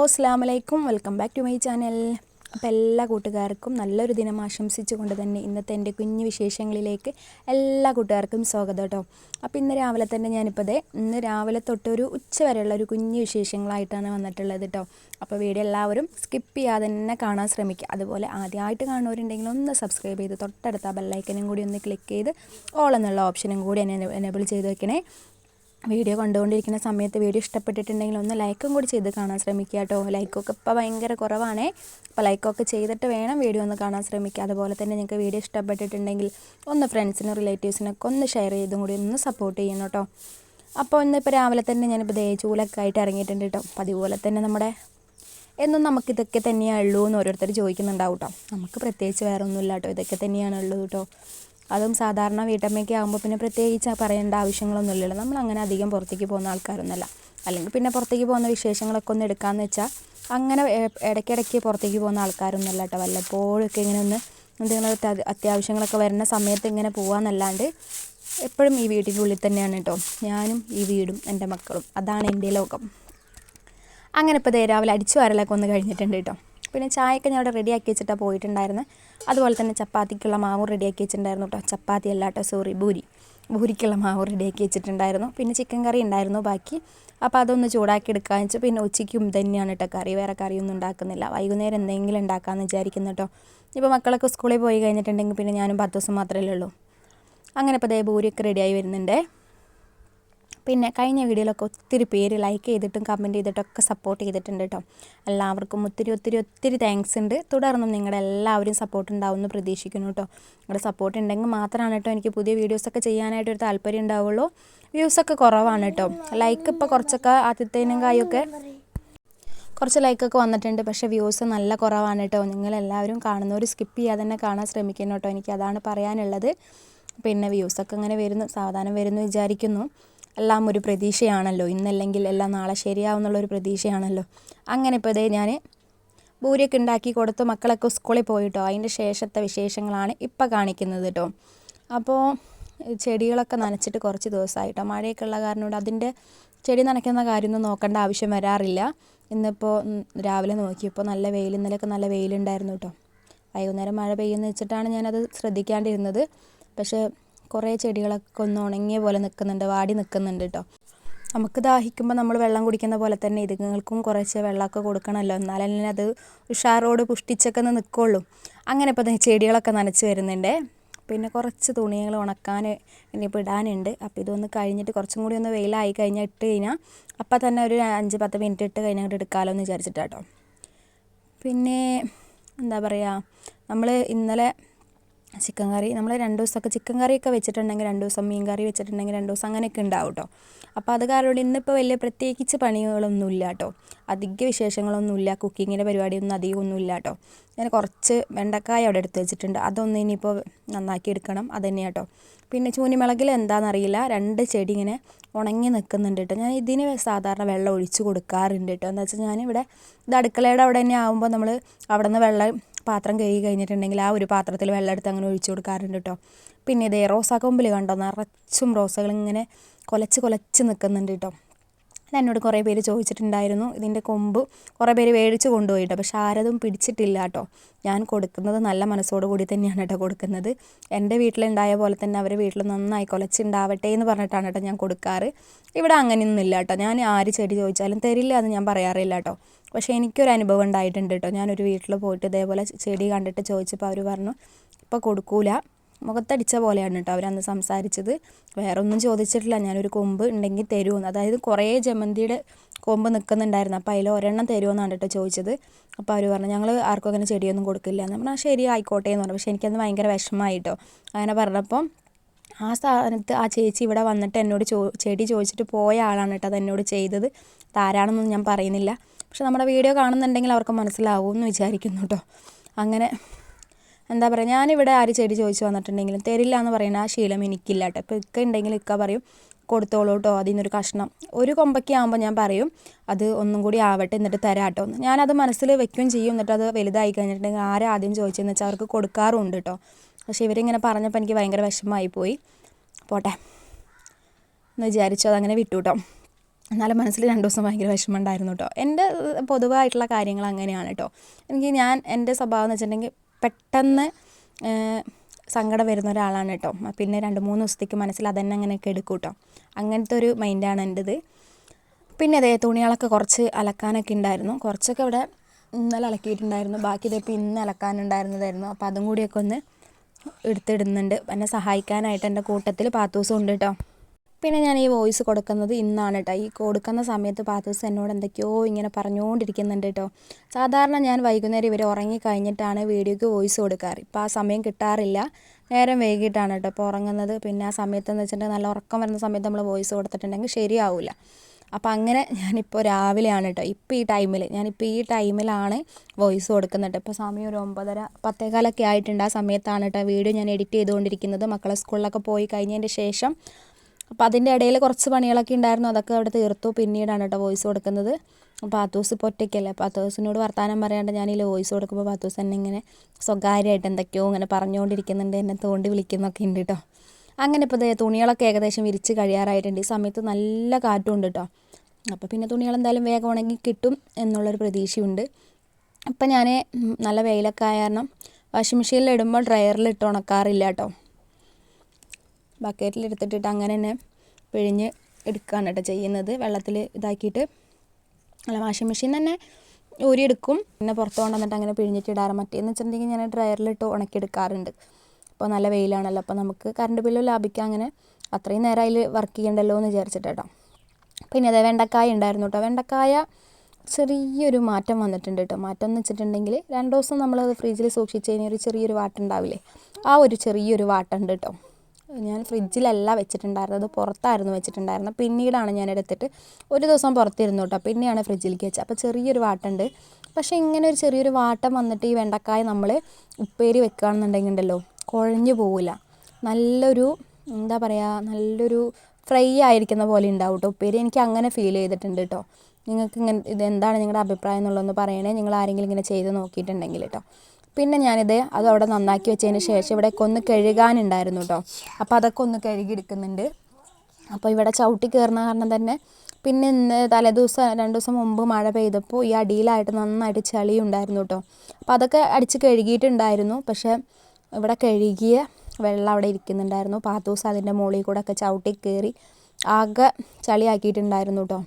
അസ്സാം വലൈക്കും welcome back to my channel. അപ്പോൾ എല്ലാ കൂട്ടുകാർക്കും നല്ലൊരു ദിനം ആശംസിച്ചുകൊണ്ട് തന്നെ ഇന്നത്തെ എന്റെ കുഞ്ഞു വിശേഷങ്ങളിലേക്ക് എല്ലാ കൂട്ടുകാർക്കും സ്വാഗതം കേട്ടോ. അപ്പോൾ ഇന്ന് രാവിലെ തന്നെ ഞാനിപ്പോൾ ഇന്ന് രാവിലെ തൊട്ട് ഒരു ഉച്ച വരെയുള്ള ഒരു കുഞ്ഞു വിശേഷങ്ങളായിട്ടാണ് വന്നിട്ടുള്ളത് കേട്ടോ. അപ്പോൾ വീഡിയോ എല്ലാവരും സ്കിപ്പ് ചെയ്യാതെ തന്നെ കാണാൻ ശ്രമിക്കുക. അതുപോലെ ആദ്യമായിട്ട് കാണുന്നവരുണ്ടെങ്കിൽ ഒന്ന് സബ്സ്ക്രൈബ് ചെയ്ത് തൊട്ടടുത്ത ബെല്ലൈക്കനും കൂടി ഒന്ന് ക്ലിക്ക് ചെയ്ത് ഓൾ എന്നുള്ള ഓപ്ഷനും കൂടി എന്നെ എനേബിൾ ചെയ്ത് വെക്കണേ. വീഡിയോ കണ്ടുകൊണ്ടിരിക്കുന്ന സമയത്ത് വീഡിയോ ഇഷ്ടപ്പെട്ടിട്ടുണ്ടെങ്കിൽ ഒന്ന് ലൈക്കും കൂടി ചെയ്ത് കാണാൻ ശ്രമിക്കുക കേട്ടോ. ലൈക്കൊക്കെ ഇപ്പോൾ ഭയങ്കര കുറവാണേ. അപ്പോൾ ലൈക്കൊക്കെ ചെയ്തിട്ട് വേണം വീഡിയോ ഒന്ന് കാണാൻ ശ്രമിക്കുക. അതുപോലെ തന്നെ നിങ്ങൾക്ക് വീഡിയോ ഇഷ്ടപ്പെട്ടിട്ടുണ്ടെങ്കിൽ ഒന്ന് ഫ്രണ്ട്സിനും റിലേറ്റീവ്സിനൊക്കെ ഒന്ന് ഷെയർ ചെയ്തും കൂടി ഒന്ന് സപ്പോർട്ട് ചെയ്യണം കേട്ടോ. അപ്പോൾ ഇന്നിപ്പോൾ രാവിലെ തന്നെ ഞാനിപ്പോൾ ദേ ചൂലൊക്കെ ആയിട്ട് ഇറങ്ങിയിട്ടുണ്ട് കേട്ടോ. അപ്പോൾ അതുപോലെ തന്നെ നമ്മുടെ എന്നും നമുക്ക് ഇതൊക്കെ തന്നെയാണ് ഉള്ളൂ എന്ന് ഓരോരുത്തർ ചോദിക്കുന്നുണ്ടാവും കേട്ടോ. നമുക്ക് പ്രത്യേകിച്ച് വേറെ ഒന്നുമില്ല കേട്ടോ. ഇതൊക്കെ തന്നെയാണ് ഉള്ളത് കേട്ടോ. അതും സാധാരണ വീട്ടമ്മയ്ക്ക് ആകുമ്പോൾ പിന്നെ പ്രത്യേകിച്ച് പറയേണ്ട ആവശ്യങ്ങളൊന്നും ഇല്ലല്ലോ നമ്മൾ അങ്ങനെ അധികം പുറത്തേക്ക് പോകുന്ന ആൾക്കാരൊന്നുമല്ല. അല്ലെങ്കിൽ പിന്നെ പുറത്തേക്ക് പോകുന്ന വിശേഷങ്ങളൊക്കെ ഒന്ന് എടുക്കാമെന്ന് വെച്ചാൽ അങ്ങനെ ഇടയ്ക്കിടയ്ക്ക് പുറത്തേക്ക് പോകുന്ന ആൾക്കാരൊന്നുമല്ല കേട്ടോ. വല്ലപ്പോഴൊക്കെ ഇങ്ങനെ ഒന്ന് എന്തെങ്കിലും അത്യാവശ്യങ്ങളൊക്കെ വരുന്ന സമയത്ത് ഇങ്ങനെ പോകാമെന്നല്ലാണ്ട് എപ്പോഴും ഈ വീട്ടിന്റെ ഉള്ളിൽ തന്നെയാണ് കേട്ടോ. ഞാനും ഈ വീടും എന്റെ മക്കളും. അതാണ് എന്റെ ലോകം. അങ്ങനെ ഇപ്പോൾ ദേ രാവിലെ അടിച്ചു വാരലൊക്കെ ഒന്ന് കഴിഞ്ഞിട്ടുണ്ട് കേട്ടോ. പിന്നെ ചായയൊക്കെ ഞാൻ അവിടെ റെഡിയാക്കി വെച്ചിട്ടാണ് പോയിട്ടുണ്ടായിരുന്നത് അതുപോലെ തന്നെ ചപ്പാത്തിക്കുള്ള മാവും റെഡിയാക്കി വെച്ചിട്ടുണ്ടായിരുന്നു കേട്ടോ ചപ്പാത്തി അല്ല കേട്ടോ സോറി ഭൂരി. ഭൂരിക്കുള്ള മാവ് റെഡിയാക്കി വെച്ചിട്ടുണ്ടായിരുന്നു. പിന്നെ ചിക്കൻ കറി ഉണ്ടായിരുന്നു ബാക്കി. അപ്പോൾ അതൊന്ന് ചൂടാക്കി എടുക്കാമെന്ന് വെച്ചാൽ പിന്നെ ഉച്ചയ്ക്കും തന്നെയാണ് കേട്ടോ കറി. വേറെ കറിയൊന്നും ഉണ്ടാക്കുന്നില്ല. വൈകുന്നേരം എന്തെങ്കിലും ഉണ്ടാക്കാമെന്ന് വിചാരിക്കുന്നു കേട്ടോ ഇപ്പോൾ മക്കളൊക്കെ സ്കൂളിൽ പോയി കഴിഞ്ഞിട്ടുണ്ടെങ്കിൽ പിന്നെ ഞാനും പത്ത് ദിവസം മാത്രമേ ഉള്ളൂ. അങ്ങനെ ഇപ്പോൾ ദേ ഭൂരിയൊക്കെ റെഡിയായി വരുന്നുണ്ടേ. പിന്നെ കഴിഞ്ഞ വീഡിയോയിലൊക്കെ ഒത്തിരി പേര് ലൈക്ക് ചെയ്തിട്ടും കമന്റ് ചെയ്തിട്ടൊക്കെ സപ്പോർട്ട് ചെയ്തിട്ടുണ്ട് കേട്ടോ എല്ലാവർക്കും ഒത്തിരി ഒത്തിരി ഒത്തിരി താങ്ക്സ് ഉണ്ട്. തുടർന്നും നിങ്ങളുടെ എല്ലാവരും സപ്പോർട്ട് ഉണ്ടാവും എന്ന് പ്രതീക്ഷിക്കുന്നു കേട്ടോ നിങ്ങളുടെ സപ്പോർട്ട് ഉണ്ടെങ്കിൽ മാത്രമാണ് കേട്ടോ എനിക്ക് പുതിയ വീഡിയോസൊക്കെ ചെയ്യാനായിട്ട് ഒരു താല്പര്യം ഉണ്ടാവുള്ളൂ. വ്യൂസൊക്കെ കുറവാണ് കേട്ടോ ലൈക്ക് ഇപ്പോൾ കുറച്ചൊക്കെ ആദ്യത്തേനും കായൊക്കെ കുറച്ച് ലൈക്കൊക്കെ വന്നിട്ടുണ്ട്. പക്ഷേ വ്യൂസ് നല്ല കുറവാണ് കേട്ടോ നിങ്ങളെല്ലാവരും കാണുന്നവർ സ്കിപ്പ് ചെയ്യാതെ തന്നെ കാണാൻ ശ്രമിക്കണം കേട്ടോ എനിക്ക് അതാണ് പറയാനുള്ളത്. പിന്നെ വ്യൂസൊക്കെ ഇങ്ങനെ വരുന്നു. സാവധാനം വരുന്നു വിചാരിക്കുന്നു. എല്ലാം ഒരു പ്രതീക്ഷയാണല്ലോ. ഇന്നല്ലെങ്കിൽ എല്ലാം നാളെ ശരിയാവുന്നുള്ളൊരു പ്രതീക്ഷയാണല്ലോ. അങ്ങനെ ഇപ്പോൾ ഇതേ ഞാൻ ഭൂരിയൊക്കെ ഉണ്ടാക്കി കൊടുത്ത് മക്കളൊക്കെ സ്കൂളിൽ പോയിട്ടോ. അതിന്റെ ശേഷത്തെ വിശേഷങ്ങളാണ് ഇപ്പം കാണിക്കുന്നത് കേട്ടോ. അപ്പോൾ ചെടികളൊക്കെ നനച്ചിട്ട് കുറച്ച് ദിവസമായിട്ടോ. മഴയൊക്കെ ഉള്ള കാരണം കൊണ്ട് അതിന്റെ ചെടി നനയ്ക്കുന്ന കാര്യമൊന്നും നോക്കേണ്ട ആവശ്യം വരാറില്ല. ഇന്നിപ്പോൾ രാവിലെ നോക്കിയപ്പോൾ നല്ല വെയിൽ ഇന്നലെയൊക്കെ നല്ല വെയിലുണ്ടായിരുന്നു കേട്ടോ. വൈകുന്നേരം മഴ പെയ്യുന്ന വെച്ചിട്ടാണ് ഞാനത് ശ്രദ്ധിക്കാണ്ടിരുന്നത്. പക്ഷേ കുറേ ചെടികളൊക്കെ ഒന്ന് ഉണങ്ങിയ പോലെ നിൽക്കുന്നുണ്ട് വാടി നിൽക്കുന്നുണ്ട് കേട്ടോ നമുക്ക് ദാഹിക്കുമ്പോൾ നമ്മൾ വെള്ളം കുടിക്കുന്ന പോലെ തന്നെ ഇതുങ്ങൾക്കും കുറച്ച് വെള്ളമൊക്കെ കൊടുക്കണമല്ലോ എന്നാലല്ലേ അത് ഉഷാറോട് പുഷ്ടിച്ചൊക്കെ ഒന്ന് നിൽക്കുള്ളൂ. അങ്ങനെ ഇപ്പോൾ ചെടികളൊക്കെ നനച്ച് വരുന്നുണ്ട്. പിന്നെ കുറച്ച് തുണികൾ ഉണക്കാൻ ഇനിയിപ്പോൾ ഇടാനുണ്ട്. അപ്പോൾ ഇതൊന്ന് കഴിഞ്ഞിട്ട് കുറച്ചും കൂടി ഒന്ന് വെയിലായി കഴിഞ്ഞാൽ ഇട്ട് കഴിഞ്ഞാൽ അപ്പം തന്നെ ഒരു അഞ്ച് പത്ത് മിനിറ്റ് ഇട്ട് കഴിഞ്ഞിട്ട് എടുക്കാമല്ലോ എന്ന് വിചാരിച്ചിട്ടാട്ടോ പിന്നെ എന്താ പറയുക നമ്മൾ ഇന്നലെ ചിക്കൻ കറി. നമ്മൾ രണ്ട് ദിവസമൊക്കെ ചിക്കൻ കറിയൊക്കെ വെച്ചിട്ടുണ്ടെങ്കിൽ രണ്ട് ദിവസം മീൻ കറി വെച്ചിട്ടുണ്ടെങ്കിൽ രണ്ട് ദിവസം അങ്ങനെയൊക്കെ ഉണ്ടാവും കേട്ടോ അപ്പോൾ അത് കാരണം ഇന്നിപ്പോൾ വലിയ പ്രത്യേകിച്ച് പണികളൊന്നുമില്ല കേട്ടോ അധിക വിശേഷങ്ങളൊന്നുമില്ല കുക്കിങ്ങിന്റെ പരിപാടിയൊന്നും അധികം ഒന്നുമില്ല കേട്ടോ ഞാൻ കുറച്ച് വെണ്ടക്കായ അവിടെ എടുത്ത് വെച്ചിട്ടുണ്ട്. അതൊന്ന് ഇനിയിപ്പോൾ നന്നാക്കി എടുക്കണം. അത് തന്നെയാണ് കേട്ടോ പിന്നെ ചൂനിമിളകിൽ എന്താണെന്നറിയില്ല രണ്ട് ചെടി ഇങ്ങനെ ഉണങ്ങി നിൽക്കുന്നുണ്ട് കേട്ടോ ഞാൻ ഇതിന് സാധാരണ വെള്ളം ഒഴിച്ച് കൊടുക്കാറുണ്ട് കേട്ടോ എന്താ വെച്ചാൽ ഞാനിവിടെ ഇത് അടുക്കളയുടെ അവിടെ തന്നെ ആകുമ്പോൾ നമ്മൾ അവിടെ നിന്ന് വെള്ളം പാത്രം കഴുകി കഴിഞ്ഞിട്ടുണ്ടെങ്കിൽ ആ ഒരു പാത്രത്തിൽ വെള്ളം എടുത്ത് അങ്ങനെ ഒഴിച്ചു കൊടുക്കാറുണ്ട് കേട്ടോ. പിന്നെ ഇതേ റോസാക്കൊമ്പിൽ കണ്ടോ? നിറച്ചും റോസകൾ ഇങ്ങനെ കൊലച്ച് കൊലച്ച് നിൽക്കുന്നുണ്ട് കേട്ടോ. എന്നോട് കുറേ പേര് ചോദിച്ചിട്ടുണ്ടായിരുന്നു ഇതിന്റെ കൊമ്പ് കുറേ പേര് മേടിച്ച് കൊണ്ടുപോയിട്ടോ പക്ഷെ ആരതും പിടിച്ചിട്ടില്ല കേട്ടോ. ഞാൻ കൊടുക്കുന്നത് നല്ല മനസ്സോടു കൂടി തന്നെയാണ് കേട്ടോ കൊടുക്കുന്നത്. എന്റെ വീട്ടിലുണ്ടായ പോലെ തന്നെ അവർ വീട്ടിൽ നന്നായി കൊലച്ചുണ്ടാവട്ടെ എന്ന് പറഞ്ഞിട്ടാണ് കേട്ടോ ഞാൻ കൊടുക്കാറ്. ഇവിടെ അങ്ങനെയൊന്നും ഇല്ല കേട്ടോ. ഞാൻ ആര് ചെടി ചോദിച്ചാലും തരില്ല എന്ന് ഞാൻ പറയാറില്ല കേട്ടോ. പക്ഷേ എനിക്കൊരു അനുഭവം ഉണ്ടായിട്ടുണ്ട് കേട്ടോ. ഞാനൊരു വീട്ടിൽ പോയിട്ട് ഇതേപോലെ ചെടി കണ്ടിട്ട് ചോദിച്ചപ്പോൾ അവർ പറഞ്ഞു ഇപ്പോൾ കൊടുക്കൂല. മുഖത്തടിച്ച പോലെയാണ് കേട്ടോ അവരന്ന് സംസാരിച്ചത്. വേറെ ഒന്നും ചോദിച്ചിട്ടില്ല. ഞാനൊരു കൊമ്പ് ഉണ്ടെങ്കിൽ തരുമെന്ന് അതായത് കുറേ ജമന്തിയുടെ കൊമ്പ് നിൽക്കുന്നുണ്ടായിരുന്നു അപ്പോൾ അതിൽ ഒരെണ്ണം തരുമെന്നാണ് കേട്ടോ ചോദിച്ചത്. അപ്പോൾ അവർ പറഞ്ഞു ഞങ്ങൾ ആർക്കും അങ്ങനെ ചെടിയൊന്നും കൊടുക്കില്ല. എന്ന് പറഞ്ഞാൽ ശരി ആയിക്കോട്ടെ എന്ന് പറഞ്ഞു. പക്ഷേ എനിക്കത് ഭയങ്കര വിഷമമായി കേട്ടോ. അങ്ങനെ പറഞ്ഞപ്പം ആ സ്ഥാനത്ത് ആ ചേച്ചി ഇവിടെ വന്നിട്ട് എന്നോട് ചോ ചെടി ചോദിച്ചിട്ട് പോയ ആളാണ് കേട്ടോ അത് എന്നോട് ചെയ്തത്. താരാണെന്നൊന്നും ഞാൻ പറയുന്നില്ല. പക്ഷെ നമ്മുടെ വീഡിയോ കാണുന്നുണ്ടെങ്കിൽ അവർക്ക് മനസ്സിലാവും എന്ന് വിചാരിക്കുന്നു കേട്ടോ അങ്ങനെ എന്താ പറയുക ഞാനിവിടെ ആര് ചെടി ചോദിച്ചു വന്നിട്ടുണ്ടെങ്കിലും തരില്ല എന്ന് പറയുന്ന ആ ശീലം എനിക്കില്ല കേട്ടോ ഇപ്പോൾ ഇക്ക ഉണ്ടെങ്കിൽ ഇക്ക പറയും കൊടുത്തോളൂ കേട്ടോ അതിൽ നിന്നൊരു കഷ്ണം. ഒരു കൊമ്പയ്ക്ക് ആകുമ്പോൾ ഞാൻ പറയും അത് ഒന്നും കൂടി ആവട്ടെ എന്നിട്ട് തരാം കേട്ടോ ഞാനത് മനസ്സിൽ വെക്കുകയും ചെയ്യും എന്നിട്ട് അത് വലുതായി കഴിഞ്ഞിട്ടുണ്ടെങ്കിൽ ആരാദ്യം ചോദിച്ചതെന്ന് വെച്ചാൽ അവർക്ക് കൊടുക്കാറുണ്ട് കേട്ടോ പക്ഷേ ഇവരിങ്ങനെ പറഞ്ഞപ്പോൾ എനിക്ക് ഭയങ്കര വിഷമമായി പോയി. പോട്ടെ. എന്ന് വിചാരിച്ചു അതങ്ങനെ വിട്ടു കേട്ടോ എന്നാലും മനസ്സിൽ രണ്ട് ദിവസം ഭയങ്കര വിഷമം ഉണ്ടായിരുന്നു കേട്ടോ എന്റെ പൊതുവായിട്ടുള്ള കാര്യങ്ങൾ അങ്ങനെയാണ് കേട്ടോ എനിക്ക് ഞാൻ എന്റെ സ്വഭാവം എന്ന് വെച്ചിട്ടുണ്ടെങ്കിൽ പെട്ടെന്ന് സങ്കടം വരുന്ന ഒരാളാണ് കേട്ടോ പിന്നെ രണ്ട് മൂന്ന് ദിവസത്തേക്ക് മനസ്സിൽ അതന്നെ അങ്ങനെയൊക്കെ എടുക്കും കേട്ടോ അങ്ങനത്തെ ഒരു മൈൻഡാണ് എന്റെത്. പിന്നെ അതേ തുണികളൊക്കെ കുറച്ച് അലക്കാനൊക്കെ ഉണ്ടായിരുന്നു കുറച്ചൊക്കെ ഇവിടെ ഇന്നലെ അലക്കിയിട്ടുണ്ടായിരുന്നു. ബാക്കി ഇതിപ്പോൾ ഇന്ന് അലക്കാനുണ്ടായിരുന്നതായിരുന്നു. അപ്പോൾ അതും കൂടിയൊക്കെ ഒന്ന് എടുത്തിടുന്നുണ്ട്. എന്നെ സഹായിക്കാനായിട്ട് എന്റെ കൂട്ടത്തിൽ പാത്തൂസും ഉണ്ട് കേട്ടോ പിന്നെ ഞാൻ ഈ വോയിസ് കൊടുക്കുന്നത് ഇന്നാണ് കേട്ടോ ഈ കൊടുക്കുന്ന സമയത്ത് പാത്തൂസ് എന്നോട് എന്തൊക്കെയോ ഇങ്ങനെ പറഞ്ഞുകൊണ്ടിരിക്കുന്നുണ്ട് കേട്ടോ സാധാരണ ഞാൻ വൈകുന്നേരം ഇവർ ഉറങ്ങിക്കഴിഞ്ഞിട്ടാണ് വീഡിയോക്ക് വോയിസ് കൊടുക്കാറ്. ഇപ്പോൾ ആ സമയം കിട്ടാറില്ല. നേരം വൈകിട്ടാണ് കേട്ടോ ഇപ്പോൾ ഉറങ്ങുന്നത്. പിന്നെ ആ സമയത്ത് എന്ന് വെച്ചിട്ടുണ്ടെങ്കിൽ നല്ല ഉറക്കം വരുന്ന സമയത്ത് നമ്മൾ വോയിസ് കൊടുത്തിട്ടുണ്ടെങ്കിൽ ശരിയാവില്ല അപ്പോൾ അങ്ങനെ ഞാനിപ്പോൾ രാവിലെയാണ് കേട്ടോ ഇപ്പോൾ ഈ ടൈമിൽ ഞാനിപ്പോൾ ഈ ടൈമിലാണ് വോയിസ് കൊടുക്കുന്നത് ഇപ്പോൾ സമയം ഒരു ഒമ്പതര പത്തേകാലൊക്കെ ആയിട്ടുണ്ട് ആ സമയത്താണ് കേട്ടോ വീഡിയോ ഞാൻ എഡിറ്റ് ചെയ്തുകൊണ്ടിരിക്കുന്നത്. മക്കളെ സ്കൂളിലൊക്കെ പോയി കഴിഞ്ഞതിന്റെ ശേഷം അപ്പോൾ അതിന്റെ ഇടയിൽ കുറച്ച് പണികളൊക്കെ ഉണ്ടായിരുന്നു. അതൊക്കെ അവിടെ തീർത്തു. പിന്നീടാണ് കേട്ടോ വോയിസ് കൊടുക്കുന്നത്. അപ്പോൾ പാത്തൂസ് ഇപ്പോൾ ഒറ്റയ്ക്കല്ലേ? പാത്തൂസിനോട് വർത്തമാനം പറയാണ്ട് ഞാൻ ഈ വോയിസ് കൊടുക്കുമ്പോൾ പാത്തൂസ് എന്നെ ഇങ്ങനെ സ്വകാര്യമായിട്ട് എന്തൊക്കെയോ ഇങ്ങനെ പറഞ്ഞുകൊണ്ടിരിക്കുന്നുണ്ട് എന്നെ തോണ്ടി വിളിക്കുന്നൊക്കെ ഉണ്ട് കേട്ടോ അങ്ങനെ ഇപ്പോൾ തുണികളൊക്കെ ഏകദേശം വിരിച്ച് കഴിയാറായിട്ടുണ്ട്. ഈ സമയത്ത് നല്ല കാറ്റും ഉണ്ട് കേട്ടോ അപ്പോൾ പിന്നെ തുണികൾ എന്തായാലും വേഗം ഉണങ്ങി കിട്ടും എന്നുള്ളൊരു പ്രതീക്ഷയുണ്ട്. അപ്പം ഞാൻ നല്ല വെയിലൊക്കെ ആയ കാരണം വാഷിംഗ് മെഷീനിൽ ഇടുമ്പോൾ ഡ്രയറിൽ ഇട്ട് ഉണക്കാറില്ല കേട്ടോ ബക്കറ്റിൽ എടുത്തിട്ടിട്ട് അങ്ങനെ തന്നെ പിഴിഞ്ഞ് എടുക്കുകയാണ് കേട്ടോ ചെയ്യുന്നത്. വെള്ളത്തിൽ ഇതാക്കിയിട്ട് അല്ല വാഷിംഗ് മെഷീൻ തന്നെ ഊരിയെടുക്കും. പിന്നെ പുറത്ത് കൊണ്ടുവന്നിട്ട് അങ്ങനെ പിഴിഞ്ഞിട്ട് ഇടാറ്. മറ്റേന്ന് വെച്ചിട്ടുണ്ടെങ്കിൽ ഞാൻ ഡ്രയറിലിട്ട് ഉണക്കിയെടുക്കാറുണ്ട്. അപ്പോൾ നല്ല വെയിലാണല്ലോ. അപ്പോൾ നമുക്ക് കറണ്ട് ബില്ലും ലാഭിക്കാം അങ്ങനെ. അത്രയും നേരം അതിൽ വർക്ക് ചെയ്യണ്ടല്ലോ എന്ന് വിചാരിച്ചിട്ട് കേട്ടോ പിന്നെ അതെ വെണ്ടക്കായ ഉണ്ടായിരുന്നു കേട്ടോ വെണ്ടക്കായ ചെറിയൊരു മാറ്റം വന്നിട്ടുണ്ട് കേട്ടോ മാറ്റം എന്ന് വെച്ചിട്ടുണ്ടെങ്കിൽ രണ്ട് ദിവസം നമ്മളത് ഫ്രിഡ്ജിൽ സൂക്ഷിച്ച് കഴിഞ്ഞാൽ ഒരു ചെറിയൊരു വാട്ടുണ്ടാവില്ലേ? ആ ഒരു ചെറിയൊരു വാട്ടുണ്ട് കേട്ടോ ഞാൻ ഫ്രിഡ്ജിലല്ല വെച്ചിട്ടുണ്ടായിരുന്നത് പുറത്തായിരുന്നു വെച്ചിട്ടുണ്ടായിരുന്നത്. പിന്നീടാണ് ഞാൻ എടുത്തിട്ട് ഒരു ദിവസം പുറത്തിരുന്നു കേട്ടോ. പിന്നെയാണ് ഫ്രിഡ്ജിലേക്ക് വെച്ചത്. അപ്പോൾ ചെറിയൊരു വാട്ടുണ്ട്. പക്ഷേ ഇങ്ങനെ ഒരു ചെറിയൊരു വാട്ടം വന്നിട്ട് ഈ വെണ്ടക്കായ നമ്മൾ ഉപ്പേരി വെക്കുകയാണെന്നുണ്ടെങ്കിൽ ഉണ്ടല്ലോ കുഴഞ്ഞു പോവില്ല. നല്ലൊരു എന്താ പറയുക നല്ലൊരു ഫ്രൈ ആയിരിക്കുന്ന പോലെ ഉണ്ടാവും കേട്ടോ ഉപ്പേരി. എനിക്ക് അങ്ങനെ ഫീൽ ചെയ്തിട്ടുണ്ട് കേട്ടോ. നിങ്ങൾക്ക് ഇങ്ങനെ ഇത് എന്താണ് നിങ്ങളുടെ അഭിപ്രായം എന്നുള്ളതെന്ന് പറയണേ. നിങ്ങൾ ആരെങ്കിലും ഇങ്ങനെ ചെയ്ത് നോക്കിയിട്ടുണ്ടെങ്കിൽ കേട്ടോ. പിന്നെ ഞാനിത് അത് അവിടെ നന്നാക്കി വെച്ചതിന് ശേഷം ഇവിടെ ഒന്ന് കഴുകാനുണ്ടായിരുന്നു കേട്ടോ അപ്പോൾ അതൊക്കെ ഒന്ന് കഴുകിയെടുക്കുന്നുണ്ട് അപ്പോൾ ഇവിടെ ചവിട്ടി കയറുന്ന കാരണം തന്നെ പിന്നെ ഇന്ന് തലേദിവസം രണ്ട് ദിവസം മുമ്പ് മഴ പെയ്തപ്പോൾ ഈ അടിയിലായിട്ട് നന്നായിട്ട് ചളി ഉണ്ടായിരുന്നു കേട്ടോ അപ്പോൾ അതൊക്കെ അടിച്ച് കഴുകിയിട്ടുണ്ടായിരുന്നു. പക്ഷേ ഇവിടെ കഴുകിയ വെള്ളം അവിടെ ഇരിക്കുന്നുണ്ടായിരുന്നു. പാത്തൂസ് അതിന്റെ മുകളിൽ കൂടെ ഒക്കെ ചവിട്ടി കയറി ആകെ ചളിയാക്കിയിട്ടുണ്ടായിരുന്നു കേട്ടോ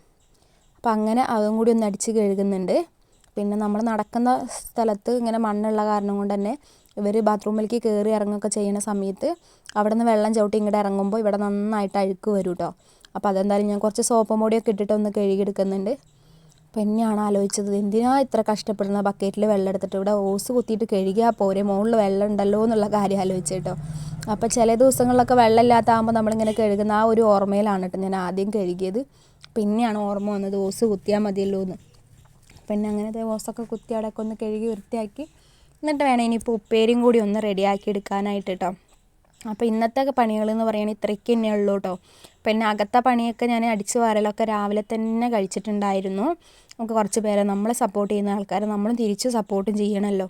അപ്പോൾ അങ്ങനെ അതും കൂടി ഒന്ന് അടിച്ച് കഴുകുന്നുണ്ട്. പിന്നെ നമ്മൾ നടക്കുന്ന സ്ഥലത്ത് ഇങ്ങനെ മണ്ണുള്ള കാരണം കൊണ്ട് തന്നെ ഇവർ ബാത്റൂമിലേക്ക് കയറി ഇറങ്ങുകയൊക്കെ ചെയ്യുന്ന സമയത്ത് അവിടെ നിന്ന് വെള്ളം ചവിട്ടി ഇങ്ങോട്ട് ഇറങ്ങുമ്പോൾ ഇവിടെ നന്നായിട്ട് അഴുക്ക് വരും കേട്ടോ അപ്പോൾ അതെന്തായാലും ഞാൻ കുറച്ച് സോപ്പ് പൊടിയൊക്കെ ഇട്ടിട്ട് ഒന്ന് കഴുകിയെടുക്കുന്നുണ്ട്. പിന്നെയാണ് ആലോചിച്ചത് എന്തിനാ ഇത്ര കഷ്ടപ്പെടുന്ന ബക്കറ്റിൽ വെള്ളം എടുത്തിട്ട് ഇവിടെ ഓസ് കുത്തിയിട്ട് കഴുകിയാൽ പോരെ? മുകളിൽ വെള്ളം ഉണ്ടല്ലോ എന്നുള്ള കാര്യം ആലോചിച്ച് കേട്ടോ അപ്പോൾ ചില ദിവസങ്ങളിലൊക്കെ വെള്ളമില്ലാത്താകുമ്പോൾ നമ്മളിങ്ങനെ കഴുകുന്ന ആ ഒരു ഓർമ്മയിലാണ് കേട്ടോ ഞാൻ ആദ്യം കഴുകിയത്. പിന്നെയാണ് ഓർമ്മ വന്നത് ഓസ് കുത്തിയാൽ മതിയല്ലോ എന്ന് പിന്നെ അങ്ങനെ ഓസൊക്കെ കുത്തി അവിടെയൊക്കെ ഒന്ന് കഴുകി വൃത്തിയാക്കി. എന്നിട്ട് വേണം ഇനിയിപ്പോൾ ഉപ്പേരിയും കൂടി ഒന്ന് റെഡിയാക്കി എടുക്കാനായിട്ട് കേട്ടോ അപ്പോൾ ഇന്നത്തെ പണികൾ എന്ന് പറയുന്നത് ഇത്രയ്ക്ക് തന്നെ ഉള്ളൂ കേട്ടോ പിന്നെ അകത്തെ പണിയൊക്കെ ഞാൻ അടിച്ചു വാരലൊക്കെ രാവിലെ തന്നെ കഴിച്ചിട്ടുണ്ടായിരുന്നു. നമുക്ക് കുറച്ച് പേരെ നമ്മളെ സപ്പോർട്ട് ചെയ്യുന്ന ആൾക്കാരെ നമ്മൾ തിരിച്ച് സപ്പോർട്ടും ചെയ്യണമല്ലോ.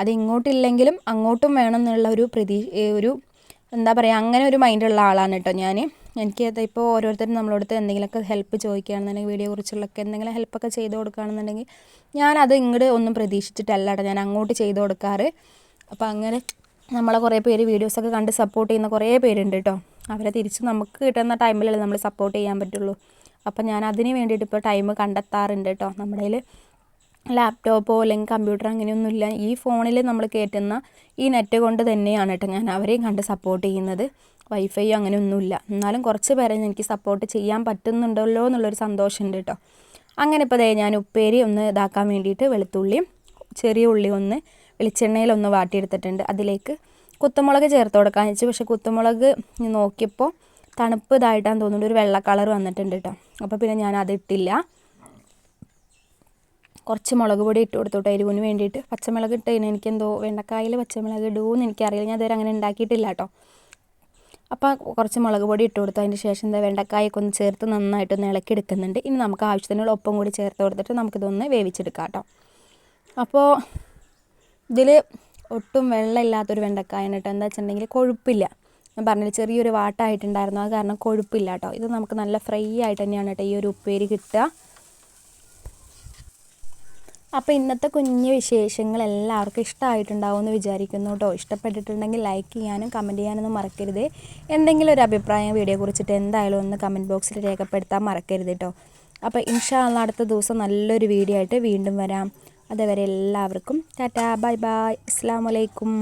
അത് ഇങ്ങോട്ടില്ലെങ്കിലും അങ്ങോട്ടും വേണം എന്നുള്ള ഒരു പ്രതീ ഒരു എന്താ പറയുക അങ്ങനെ ഒരു മൈൻഡുള്ള ആളാണ് കേട്ടോ ഞാൻ എനിക്ക് ഇപ്പോൾ ഓരോരുത്തരും നമ്മളടുത്ത് എന്തെങ്കിലുമൊക്കെ ഹെൽപ്പ് ചോദിക്കുകയാണെന്നുണ്ടെങ്കിൽ വീഡിയോ കുറിച്ചുള്ളൊക്കെ എന്തെങ്കിലും ഹെൽപ്പൊക്കെ ചെയ്ത് കൊടുക്കുകയാണെന്നുണ്ടെങ്കിൽ ഞാനത് ഇങ്ങോട്ട് ഒന്നും പ്രതീക്ഷിച്ചിട്ടല്ല ഞാൻ അങ്ങോട്ട് ചെയ്ത് കൊടുക്കാറ്. അപ്പോൾ അങ്ങനെ നമ്മളെ കുറേ പേര് വീഡിയോസൊക്കെ കണ്ട് സപ്പോർട്ട് ചെയ്യുന്ന കുറേ പേരുണ്ട് കേട്ടോ. അവരെ തിരിച്ച് നമുക്ക് കിട്ടുന്ന ടൈമിലല്ലേ നമ്മൾ സപ്പോർട്ട് ചെയ്യാൻ പറ്റുള്ളൂ. അപ്പം ഞാൻ അതിന് വേണ്ടിയിട്ട് ഇപ്പോൾ ടൈം കണ്ടെത്താറുണ്ട് കേട്ടോ. നമ്മുടെ കയ്യിൽ ലാപ്ടോപ്പോ അല്ലെങ്കിൽ കമ്പ്യൂട്ടർ അങ്ങനെയൊന്നുമില്ല ഈ ഫോണിൽ നമ്മൾ കയറ്റുന്ന ഈ നെറ്റ് കൊണ്ട് തന്നെയാണ് കേട്ടോ ഞാൻ അവരെയും കണ്ട് സപ്പോർട്ട് ചെയ്യുന്നത്. വൈഫൈ അങ്ങനെ ഒന്നുമില്ല എന്നാലും കുറച്ച് പേരെ എനിക്ക് സപ്പോർട്ട് ചെയ്യാൻ പറ്റുന്നുണ്ടല്ലോ എന്നുള്ളൊരു സന്തോഷമുണ്ട് കേട്ടോ അങ്ങനെ ഇപ്പോൾ ദേ ഞാൻ ഉപ്പേരി ഒന്ന് ഇതാക്കാൻ വേണ്ടിയിട്ട് വെളുത്തുള്ളി ചെറിയ ഉള്ളി ഒന്ന് വെളിച്ചെണ്ണയിലൊന്ന് വാട്ടിയെടുത്തിട്ടുണ്ട്. അതിലേക്ക് കുത്തുമുളക് ചേർത്ത് കൊടുക്കാൻ വെച്ചു. പക്ഷേ കുത്തുമുളക് നോക്കിയപ്പോൾ തണുപ്പ് ഇതായിട്ടാന്ന് തോന്നുന്നുണ്ട്. ഒരു വെള്ള കളർ വന്നിട്ടുണ്ട് കേട്ടോ അപ്പോൾ പിന്നെ ഞാൻ അതിട്ടില്ല കുറച്ച് മുളക് പൊടി ഇട്ട് കൊടുത്തോട്ടെ എരിവിന് വേണ്ടിയിട്ട് പച്ചമുളക് ഇട്ട് കഴിഞ്ഞാൽ എനിക്കെന്തോ വെണ്ടക്കായിൽ പച്ചമുളക് ഇടുമെന്ന് എനിക്കറിയില്ല. ഞാൻ ഇതുവരെ അങ്ങനെ ഉണ്ടാക്കിയിട്ടില്ല കേട്ടോ അപ്പോൾ കുറച്ച് മുളക് പൊടി ഇട്ട് കൊടുത്തു അതിന് ശേഷം എന്താ വെണ്ടക്കായൊക്കെ ഒന്ന് ചേർത്ത് നന്നായിട്ടൊന്ന് ഇളക്കി എടുക്കുന്നുണ്ട്. ഇനി നമുക്ക് ആവശ്യത്തിനുള്ള ഒപ്പം കൂടി ചേർത്ത് കൊടുത്തിട്ട് നമുക്കിതൊന്ന് വേവിച്ചെടുക്കാം കേട്ടോ. അപ്പോൾ ഇതിൽ ഒട്ടും വെള്ളമില്ലാത്തൊരു വെണ്ടക്കായാണ് കേട്ടോ. എന്താ വെച്ചിട്ടുണ്ടെങ്കിൽ കൊഴുപ്പില്ല. ഞാൻ പറഞ്ഞില്ല ചെറിയൊരു വാട്ടായിട്ടുണ്ടായിരുന്നു. അത് കാരണം കൊഴുപ്പില്ല കേട്ടോ. ഇത് നമുക്ക് നല്ല ഫ്രൈ ആയിട്ട് തന്നെയാണ് കേട്ടോ ഈ ഒരു ഉപ്പേരി കിട്ടുക. അപ്പോൾ ഇന്നത്തെ കുഞ്ഞു വിശേഷങ്ങൾ എല്ലാവർക്കും ഇഷ്ടമായിട്ടുണ്ടാവും എന്ന് വിചാരിക്കുന്നു കേട്ടോ. ഇഷ്ടപ്പെട്ടിട്ടുണ്ടെങ്കിൽ ലൈക്ക് ചെയ്യാനും കമന്റ് ചെയ്യാനൊന്നും മറക്കരുത്. എന്തെങ്കിലും ഒരു അഭിപ്രായം വീഡിയോ കുറിച്ചിട്ട് എന്തായാലും ഒന്ന് കമന്റ് ബോക്സിൽ രേഖപ്പെടുത്താൻ മറക്കരുത് കേട്ടോ. അപ്പോൾ ഇൻഷാല്ല അടുത്ത ദിവസം നല്ലൊരു വീഡിയോ ആയിട്ട് വീണ്ടും വരാം. അതുവരെ എല്ലാവർക്കും ടാറ്റാ ബൈ ബൈ. അസ്സാം വലൈക്കും